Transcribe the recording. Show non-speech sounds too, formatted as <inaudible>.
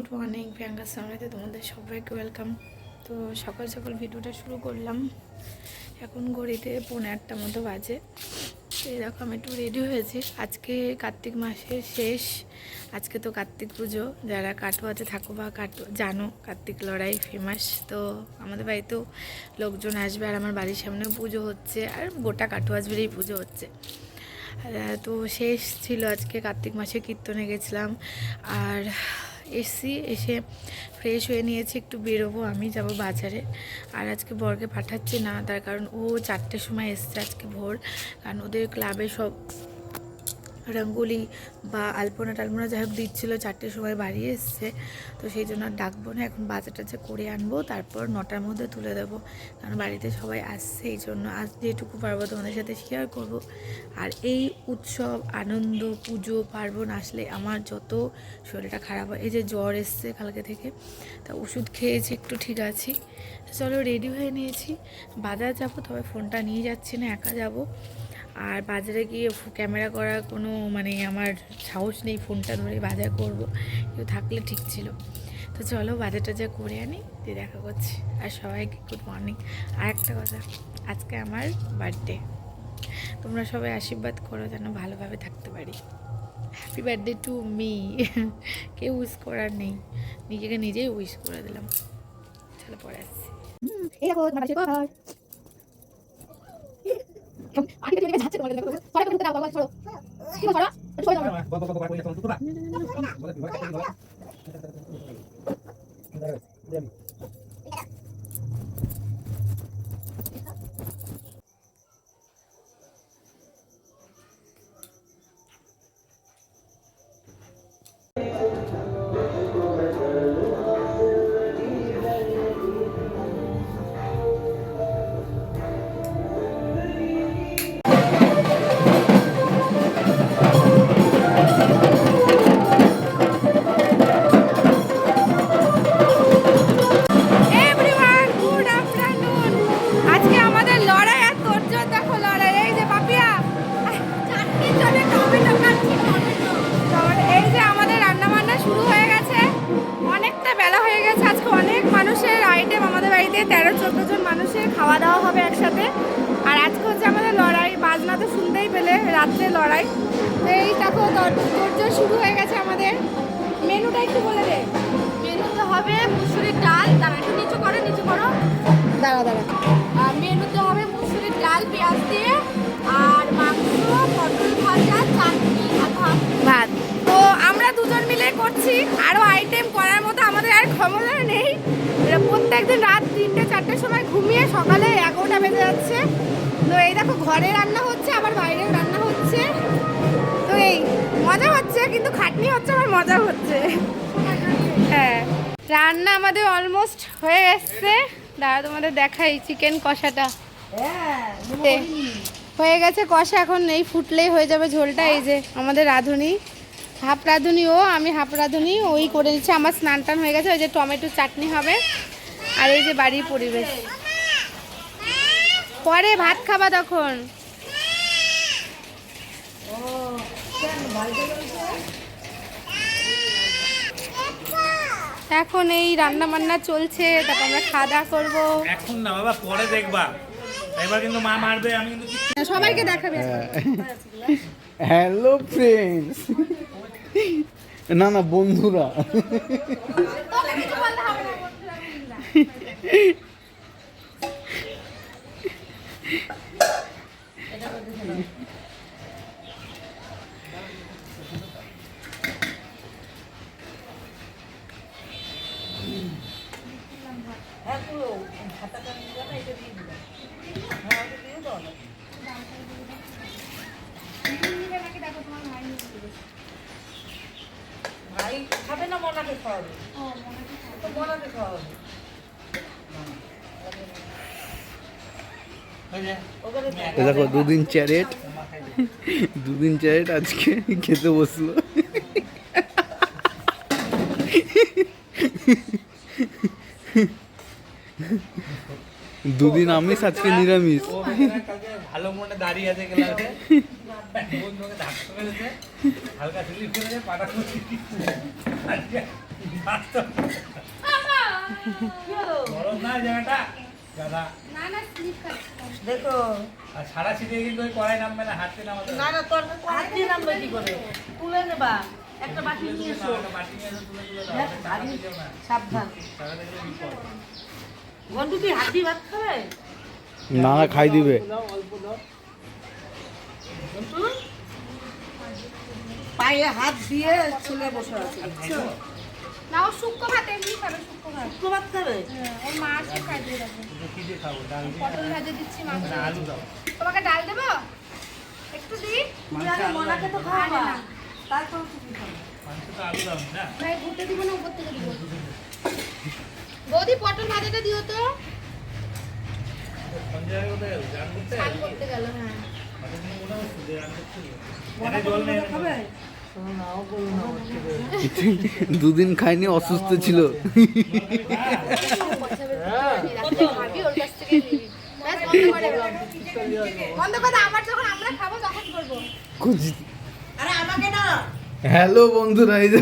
Good morning Priyanka সামনেতে তোমাদের সবাইকে ওয়েলকাম তো সকাল সকাল ভিডিওটা শুরু করলাম। এখন ঘড়িতে পৌনে আটটা মতো বাজে। তো আমি একটু রেডি হয়েছি। আজকে কার্তিক মাসের শেষ। আজকে তো কার্তিক পুজো। যারা কাটোয়াতে থাকো বা কাটো, জানো, কার্তিক লড়াই ফেমাস তো আমাদের বাড়িতেও লোকজন আসবে আর আমার বাড়ির সামনেও পুজো হচ্ছে। আর গোটা কাটোয়াজবেরেই পুজো হচ্ছে। তো শেষ ছিল আজকে কার্তিক মাসে কীর্তনে গেছিলাম। আর এসছি, এসে ফ্রেশ হয়ে নিয়েছি, একটু বেরোবো, আমি যাব বাজারে। আর আজকে বরকে পাঠাচ্ছি না, তার কারণ ও চারটের সময় এসছে আজকে ভোর। কারণ ওদের ক্লাবে সব রঙ্গোলি বা আলপনা টালপনা যাই হোক দিচ্ছিল চারটের সময় বাড়ি এসছে। তো সেই জন্য আর ডাকবো না, এখন বাজার টাজার করে আনব, তারপর নটার মধ্যে তুলে দেবো। কারণ বাড়িতে সবাই আসছে, এই জন্য আজ যেটুকু পারব তোমাদের সাথে শেয়ার করব। আর এই উৎসব, আনন্দ, পুজো, পার্বণ আসলে আমার যত শরীরটা খারাপ হয়, এই যে জ্বর এসছে কালকে থেকে, তা ওষুধ খেয়েছি, একটু ঠিক আছি। চলো রেডি হয়ে নিয়েছি। বাজার যাব, তবে ফোনটা নিয়ে যাচ্ছি না, একা যাব। আর বাজারে গিয়ে ক্যামেরা করার কোনো মানে আমার সাহস নেই ফোনটা ধরে বাজার করব। কেউ থাকলে ঠিক ছিল। তো চলো বাজার টাজার করে আনি, দিয়ে দেখা করছি। আর সবাইকে গুড মর্নিং আর একটা কথা, আজকে আমার বার্থডে তোমরা সবাই আশীর্বাদ করো যেন ভালোভাবে থাকতে পারি। হ্যাপি বার্থডে টু মি কেউ উইশ করার নেই। নিজেকে নিজেই উইশ করে দিলাম। চলো পরে আসছি এই দেখো তোমার বাড়ির ঘর আগে থেকে যাচ্ছে তোমার দেখো সবাই করতে দাও বাবা ছড়ো কি ছড়ো ছড়ো দাও এভরিওয়ান তেরো চোদ্দ জন মানুষের খাওয়া দাওয়া হবে একসাথে। আর আজকে হচ্ছে আমাদের লড়াই বাজনা তো শুনতেই পেলে রাত্রে লড়াই। তো এই দেখো তোরজোর শুরু হয়ে গেছে আমাদের। মেনুটা একটু বলে দে। মেনুতে হবে মুসুরির ডাল। দাঁড়া একটু নিচু করো নিচু করো। দাঁড়া দাঁড়া আর মেনুতে হবে মুসুরির ডাল পেঁয়াজ দিয়ে আর মাংস পটল ভাজা চাটনি ভাত। তো আমরা দুজন মিলে করছি। আরও আইটেম করার মতো আমাদের আর ক্ষমতা প্রত্যেকদিন রাত তিনটে চারটের সময় ঘুমিয়ে সকালে এগারোটা বেজে যাচ্ছে। তো এই দেখো ঘরে রান্না হচ্ছে আবার বাইরে রান্না হচ্ছে। তো এই মজা হচ্ছে কিন্তু খাটনি হচ্ছে আমার মজা হচ্ছে। হ্যাঁ। রান্না আমাদের অলমোস্ট হয়ে এসছে। দাদা তোমাদের দেখাই চিকেন কষাটা। তে, হয়ে গেছে কষা এখন এই ফুটলেই হয়ে যাবে ঝোলটা। এই যে আমাদের রাঁধুনি হাফ রাঁধুনি ও আমি হাফ রাঁধুনি ওই করে নিচ্ছে। আমার স্নান টান হয়ে গেছে ওই যে টমেটো চাটনি হবে। আর এই যে বাড়ির পরিবেশ। পরে ভাত খাবা তখন। এখন এই রান্না বান্না চলছে তারপর আমরা খাওয়া দাওয়া করব। এখন না বাবা পরে দেখবা। এবার কিন্তু মা মারবে আমি কিন্তু সবাইকে দেখাবে। হ্যালো ফ্রেন্ডস না না বন্ধুরা। ভাই খাবে না মনাকে খাওয়াবে? তো মনাকে খাওয়াবে। দেখো দুদিন চ্যারেট দুদিন চ্যারেট আজকে খেতে বসল। দুদিন আমিষ আজকে নিরামিষ। ও ভালো মনে দাঁড়িয়ে আছে হালকা স্লিপ করেছে পাটা খুঁজে গরম না জায়গাটা। দাদা। না না স্লিপ খাচ্ছে দেখো। আর সারা ছিটে কিন্তু ওই কড়াই নামবে না হাতে না না তোর হাত নামবে কি করে? তুলে নেবা একটা বাটি নিয়ে এসো। মাটি নিয়ে এসে তুলে তুলে দাও। দিও সাবধান। গন্ডু কি হাত ভাত খাবে? না না খাই দিবে। গন্টু পায়ে হাত দিয়ে ছেলে বসে আছে। না ও শুক্তো ভাত এমনি খাবে শুক্তো ভাত। শুক্তো ভাত খাবে? হ্যাঁ, ওর মাকে খাই দিয়ে রাখবে কি দিয়ে খাব? ডাল দিয়ে? পটল ভাজে দিচ্ছি মাংস আলু দাও। তোমাকে ডাল দেবো? একটু দিই? তুমি মনাকে তো খাওয়াবা। তারপর তুমি খাবে। মাংস তো আলু দাও না? ভাই ঘুরতে দিব না উপর থেকে দিব। বৌদি পটল ভাজাটা দিও তো। কোথায় গেল? করতে? গেল হ্যাঁ। মানে মনে হচ্ছে যে করতে খাবে? <laughs> দুদিন খাইনি অসুস্থ ছিল। হ্যালো বন্ধুরা এই <laughs>